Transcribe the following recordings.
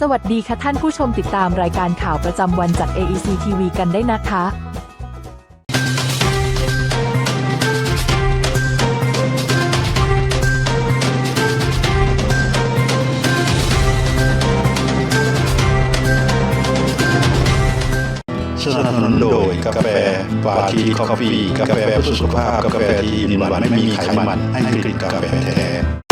สวัสดีค่ะท่านผู้ชมติดตามรายการข่าวประจำวันจาก AEC TV กันได้นะคะสนับสนุนโดยกาแฟปาทีคอฟฟี่กาแฟเพื่อสุขภาพ กาแฟที่มีหวานไม่มีไขมันให้กลิ่นกาแฟแท้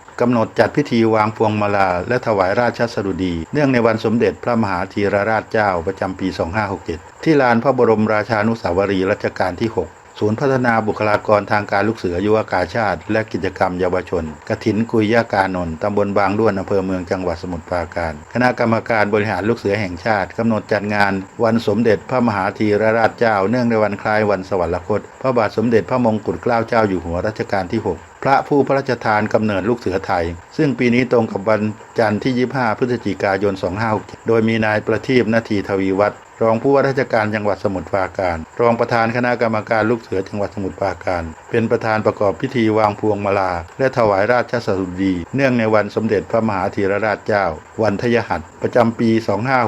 กำหนดจัดพิธีวางพวงมาลา และถวายราชสดุดี เนื่องในวันสมเด็จพระมหาธีรราชเจ้าประจำปี 2567 ที่ลานพระบรมราชานุสาวรีย์รัชกาลที่ 6 ศูนย์พัฒนาบุคลากรทางการลูกเสือยุวกาชาติ และกิจกรรมเยาวชน กถินกุยยากานนท์ตำบลบางด้วนอำเภอเมืองจังหวัดสมุทรปราการ คณะกรรมการบริหารลูกเสือแห่งชาติกำหนดจัดงาน วันสมเด็จพระมหาธีรราชเจ้า เนื่องในวันคล้ายวันสวรรคต พระบาทสมเด็จพระมงกุฎเกล้าเจ้าอยู่หัวรัชกาลที่ 6 พระผู้พระราชทานกำเนิดลูกเสือไทย ซึ่งปีนี้ตรงกับวันจันทร์ที่ 25 พฤศจิกายน 2567 โดยมีนายประทีปนาทีทวีวัฒน์รองผู้ว่าราชการจังหวัดสมุทรปราการ รองประธานคณะกรรมการลูกเสือจังหวัดสมุทรปราการ เป็นประธานประกอบพิธีวางพวงมาลา และถวายราชสดุดี เนื่องในวันสมเด็จพระมหาธีรราชเจ้า วันทยหัสประจำปี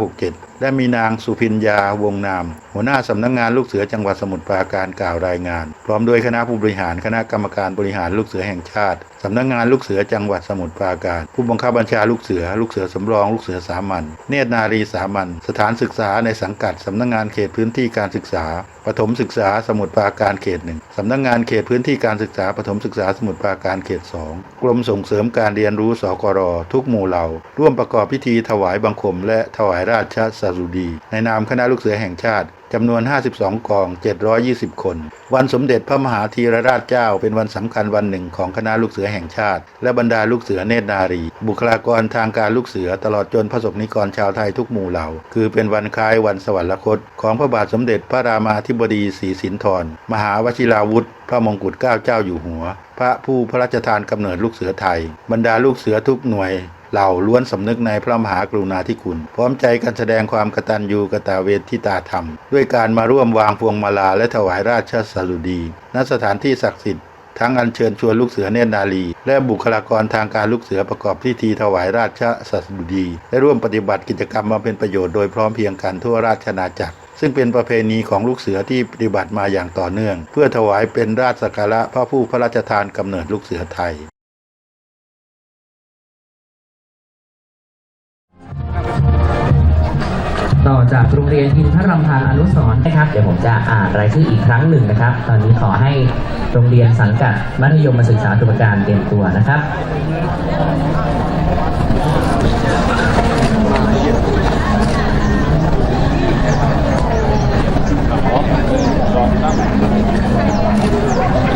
2567 และมีนางสุพินยาวงนาม หัวหน้าสำนักงงานลูกเสือจังหวัดสมุทรปราการกล่าวรายงาน พร้อมด้วยคณะผู้บริหารคณะกรรมการบริหารลูกเสือแห่งชาติสำนักงงานลูกเสือจังหวัดสมุทรปราการ ผู้บังคับบัญชาลูกเสือ ลูกเสือสำรอง ลูกเสือสามัญเนตรนารีสามัญสถานศึกษาในสังกัดสำนักงานเขตพื้นที่การศึกษา ปฐมศึกษาสมุทรปราการเขตหนึ่งสำนักงานเขตพื้นที่การศึกษาปฐมศึกษาสมุทรปราการเขตสองกรมส่งเสริมการเรียนรู้สกรทุกหมู่เหล่า ร่วมประกอบพิธีถวายบังคม และถวายราชสดุดี ในนามคณะลูกเสือแห่งชาติ จำนวน 52 กอง 720 คน วันสมเด็จพระมหาธีรราชเจ้า เป็นวันสำคัญวันหนึ่งของคณะลูกเสือแห่งชาติ และบรรดาลูกเสือเนตรนารี บุคลากรทางการลูกเสือตลอดจนพระสงฆ์นิกรชาวไทยทุกหมู่เหล่า คือเป็นวันคล้ายวันสวรรคต ของพระบาทสมเด็จพระรามาธิบดีศรีสินธรมหาวชิราวุธพระมงกุฎเกล้าเจ้าอยู่หัว พระผู้พระราชทานกำเนิดลูกเสือไทย บรรดาลูกเสือทุกหน่วย เหล่าล้วนสำนึกในพระมหากรุณาธิคุณ พร้อมใจกันแสดงความกตัญญูกตเวทิตาธรรม ด้วยการมาร่วมวางพวงมาลาและถวายราชสดุดีณสถานที่ศักดิ์สิทธิ์ทั้งอัญเชิญชวนลูกเสือเนตรนารีและบุคลากรทางการลูกเสือประกอบพิธีถวายราชสดุดี และร่วมปฏิบัติกิจกรรมมาเป็นประโยชน์โดยพร้อมเพียงกันทั่วราชอาณาจักร ซึ่งเป็นประเพณีของลูกเสือที่ปฏิบัติมาอย่างต่อเนื่อง เพื่อถวายเป็นราชสักการะพระผู้พระราชทานกำเนิดลูกเสือไทย ต่อจากโรงเรียนอินทรำพาอนุสรณ์นะครับ เดี๋ยวผมจะอ่านรายชื่ออีกครั้งหนึ่งนะครับ ตอนนี้ขอให้โรงเรียนสังกัดมัธยมศึกษาตุลการเตรียมตัวนะครับ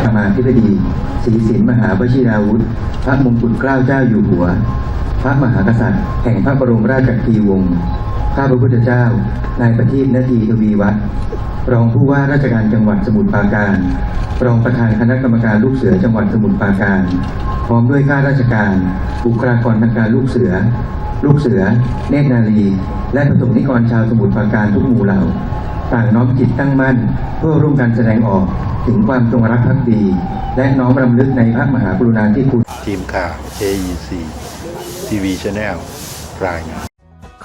ธรรมาธิบดีศรีสินมหาวชิราวุธ พระมงกุฎเกล้าเจ้าอยู่หัว พระมหากษัตริย์ แห่งพระบรมราชกีวงศ์ ข้าพระพุทธเจ้า นายประทีปนาทีทวีวัฒน์รองผู้ว่าราชการจังหวัดสมุทรปราการ รองประธานคณะกรรมการลูกเสือจังหวัดสมุทรปราการ พร้อมด้วยข้าราชการ บุคลากรทางการลูกเสือ ลูกเสือ เนตรนารีและประสบนิกรชาวสมุทรปราการทุกหมู่เหล่า ต่างน้อมจิตตั้งมั่น เพื่อร่วมกันแสดงออกถึงความจงรักภักดี และน้อมรำลึกในพระมหากรุณาธิคุณทีมข่าว AEC TV Channel รายงาน